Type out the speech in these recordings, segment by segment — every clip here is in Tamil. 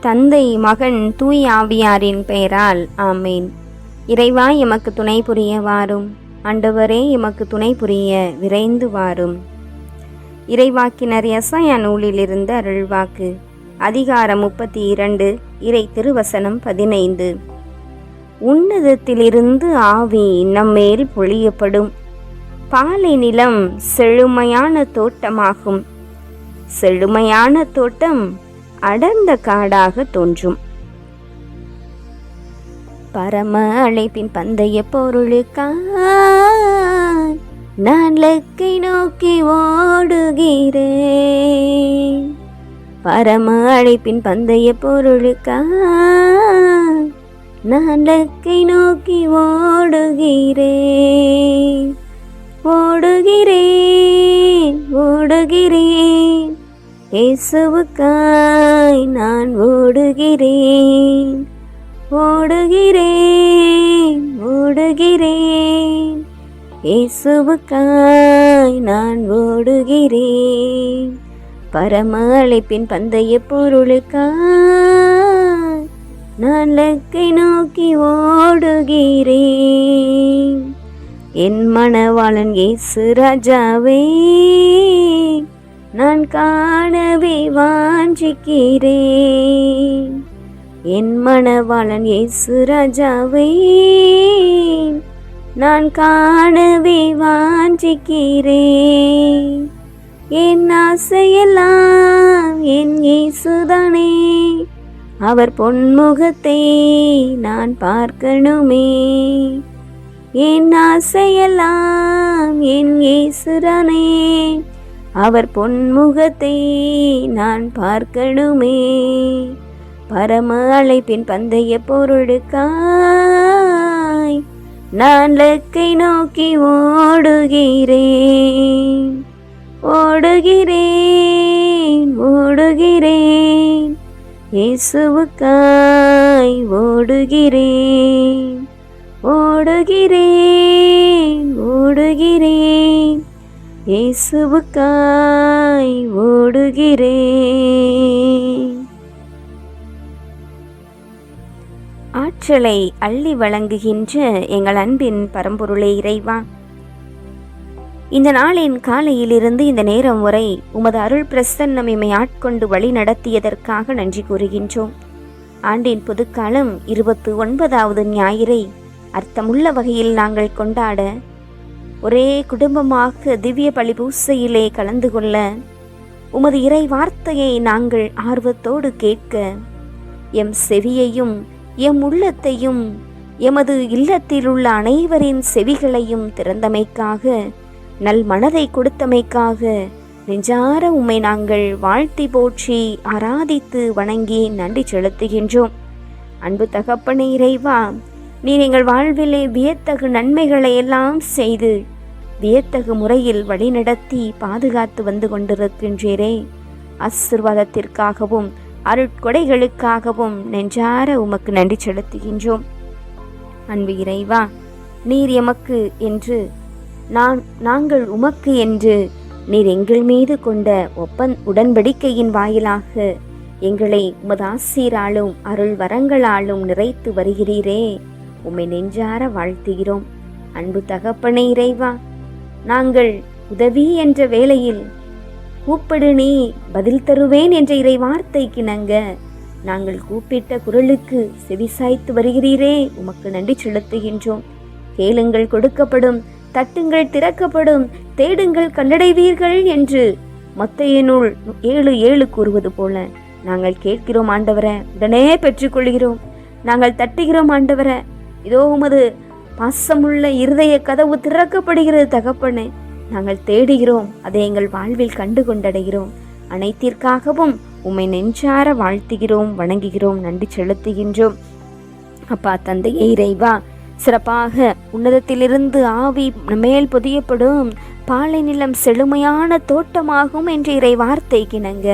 தந்தை மகன் தூய் ஆவியாரின் பெயரால் ஆமேன். இறைவா எமக்கு துணை புரிய வாரும். ஆண்டவரே எமக்கு துணை புரிய விரைந்து வாரும். இறைவாக்கினர் எஸ்ஐயா நூலிலிருந்து அருள்வாக்கு. அதிகாரம் முப்பத்தி இரண்டு இறை திருவசனம் பதினைந்து. உன்னதத்திலிருந்து ஆவி நம்மேல் பொழியப்படும். பாலை நிலம் செழுமையான தோட்டமாகும். செழுமையான தோட்டம் அடர்ந்த காடாக தோன்றும். பரம அழைப்பின் பந்தய பொருளுக்கான் நான் லக்கை நோக்கி ஓடுகிறேன். பரம அழைப்பின் பந்தய பொருளுக்கான் நான் லக்கை நோக்கி ஓடுகிறேன். ஓடுகிறேன் ஓடுகிறேன். இயேசுவுக்காய் நான் ஓடுகிறேன் ஓடுகிறேன் ஓடுகிறேன். இயேசுவுக்காய் நான் ஓடுகிறேன். பரம அழைப்பின் பந்தய பொருளுக்காய் நான் லக்கை நோக்கி ஓடுகிறேன். என் மணவாளன் இயேசு ராஜாவே நான் காணவே வாஞ்சிக்கிறேன் என் மணவாளன் இயேசு ராஜாவை நான் காணவே வாஞ்சிக்கிறேன் என் ஆசையெல்லாம் என் இயேசுதானே அவர் பொன்முகத்தை நான் பார்க்கணுமே. என் ஆசையெல்லாம் என் இயேசுதானே அவர் பொன்முகத்தை நான் பார்க்கணுமே. பரம அழைப்பின் பந்தய பொருளுக்காய் நான் லக்கை நோக்கி ஓடுகிறேன். ஓடுகிறேன் ஓடுகிறேன். இயேசுவுக்காய் ஓடுகிறேன். ஓடுகிறேன் ஓடுகிறேன். இயேசுவுக்காய் ஓடுகிறேன் ஆற்றலை அள்ளி வழங்குகின்ற எங்கள் அன்பின் பரம்பொருளே இறைவா இந்த நாளின் காலையிலிருந்து இந்த நேரம் வரை உமது அருள் பிரசன்னம் இமை ஆட்கொண்டு வழி நடத்தியதற்காக நன்றி கூறுகின்றோம். ஆண்டின் புதுக்காலம் இருபத்து ஒன்பதாவது ஞாயிறை அர்த்தமுள்ள வகையில் நாங்கள் கொண்டாட ஒரே குடும்பமாக திவ்ய பலி பூசையிலே கலந்து கொள்ள உமது இறை வார்த்தையை நாங்கள் ஆர்வத்தோடு கேட்க எம் செவியையும் எம் உள்ளத்தையும் எமது இல்லத்தில் உள்ள அனைவரின் செவிகளையும் திறந்தமைக்காக நல் மனதை கொடுத்தமைக்காக நெஞ்சார உம்மை நாங்கள் வாழ்த்தி போற்றி ஆராதித்து வணங்கி நன்றி செலுத்துகின்றோம். அன்பு தகப்பனை இறைவா நீர் எங்கள் வாழ்விலே வியத்தகு நன்மைகளை எல்லாம் செய்து வியத்தகு முறையில் வழிநடத்தி பாதுகாத்து வந்து கொண்டிருக்கின்றீரே. ஆசிர்வாதத்திற்காகவும் அருட்கொடைகளுக்காகவும் நெஞ்சார உமக்கு நன்றி செலுத்துகின்றோம். அன்பு இறைவா நீர் எமக்கு என்று நான் நாங்கள் உமக்கு என்று நீர் எங்கள் மீது கொண்ட ஒப்பந் உடன்படிக்கையின் வாயிலாக எங்களை உமது ஆசீராலும் அருள் வரங்களாலும் நிறைத்து வருகிறீரே. உம்மை நெஞ்சார வாழ்த்துகிறோம். அன்பு தகப்பனை இறைவா நாங்கள் உதவி என்ற வேளையில் கூப்பிடு நீ பதில் தருவேன் என்ற இறை வார்த்தைக்கு நங்க நாங்கள் கூப்பிட்ட குரலுக்கு செவிசாய்த்து வருகிறீரே உமக்கு நன்றி செலுத்துகின்றோம். கேளுங்கள் கொடுக்கப்படும் தட்டுங்கள் திறக்கப்படும் தேடுங்கள் கண்டடைவீர்கள் என்று மத்தையனுள் ஏழு ஏழு கூறுவது போல நாங்கள் கேட்கிறோம் ஆண்டவரை உடனே பெற்றுக்கொள்கிறோம். நாங்கள் தட்டுகிறோம் ஆண்டவரை இதோ உமது பாசமுள்ள இருதய கதவு திறக்கப்படுகிறது தகப்பனே. நாங்கள் தேடுகிறோம் அதை எங்கள் வாழ்வில் கண்டு கொண்டடைகிறோம் அனைத்திற்காகவும் உம்மை நெஞ்சார வாழ்த்துகிறோம் வணங்குகிறோம் நன்றி செலுத்துகின்றோம். அப்பா தந்தையே இறைவா சிறப்பாக உன்னதத்திலிருந்து ஆவி மேல் புதியப்படும் பாலை நிலம் செழுமையான தோட்டமாகும் என்று இறை வார்த்தை கிணங்க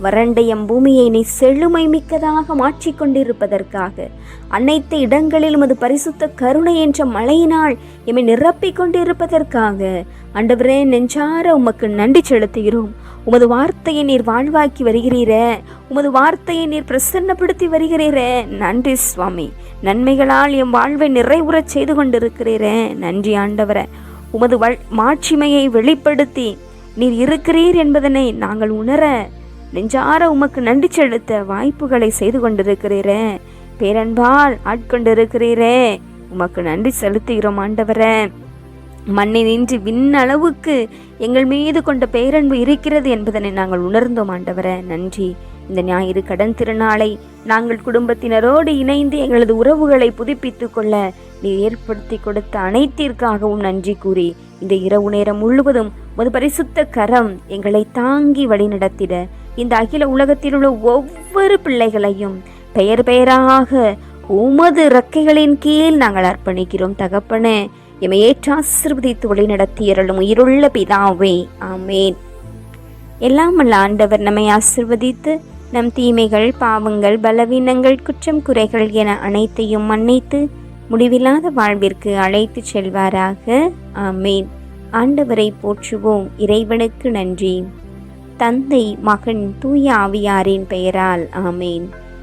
வறண்ட பூமியை நீ செழுமை மிக்கதாக மாற்றிக்கொண்டிருப்பதற்காக அனைத்து இடங்களிலும் அது பரிசுத்த கருணை என்ற மழையினால் எம்மை நிரப்பிக் கொண்டிருப்பதற்காக. ஆண்டவரே நெஞ்சார உமக்கு நன்றி செலுத்துகிறோம். உமது வார்த்தையை நீர் வாழ்வாக்கி வருகிறீர. உமது வார்த்தையை நீர் பிரசன்னப்படுத்தி வருகிறீரே. நன்றி சுவாமி. நன்மைகளால் என் வாழ்வை நிறைவுறச் செய்து கொண்டிருக்கிறீரே. நன்றி ஆண்டவரே. உமது வள் மாட்சிமையை வெளிப்படுத்தி நீர் இருக்கிறீர் என்பதனை நாங்கள் உணர நெஞ்சார உமக்கு நன்றி செலுத்த வாய்ப்புகளை செய்து கொண்டிருக்கிறீரே. பேரன்பால் ஆட்கொண்டிருக்கிறீரே. உமக்கு நன்றி செலுத்துகிறோம் ஆண்டவரே. மண்ணினின்றி நின்று விண்ணளவுக்கு எங்கள் மீது கொண்ட பேரன்பு இருக்கிறது என்பதனை நாங்கள் உணர்ந்தோம் ஆண்டவரே. நன்றி. இந்த ஞாயிறு கடன் திருநாளை நாங்கள் குடும்பத்தினரோடு இணைந்து எங்களது உறவுகளை புதுப்பித்துக் கொள்ள நீ ஏற்படுத்தி கொடுத்த அனைத்திற்காகவும் நன்றி கூறி இந்த இரவு நேரம் முழுவதும் ஒரு பரிசுத்த கரம் எங்களை தாங்கி வழிநடத்திட இந்த அகில உலகத்தில் உள்ள ஒவ்வொரு பிள்ளைகளையும் பெயர் பெயராக உமது இறக்கைகளின் கீழ் நாங்கள் அர்ப்பணிக்கிறோம் தகப்பனே. எமை ஏற்றாசிர்வதித்து வழி நடத்தியருளும் உயிருள்ள பிதாவே. ஆமேன். எல்லாம் வல்ல ஆண்டவர் நம்மை ஆசிர்வதித்து நம் தீமைகள் பாவங்கள் பலவீனங்கள் குற்றம் குறைகள் என அனைத்தையும் மன்னித்து முடிவில்லாத வாழ்விற்கு அழைத்துச் செல்வாராக. ஆமேன். ஆண்டவரை போற்றுவோம். இறைவனுக்கு நன்றி. தந்தை மகன் தூய ஆவியாரின் பெயரால். ஆமேன்.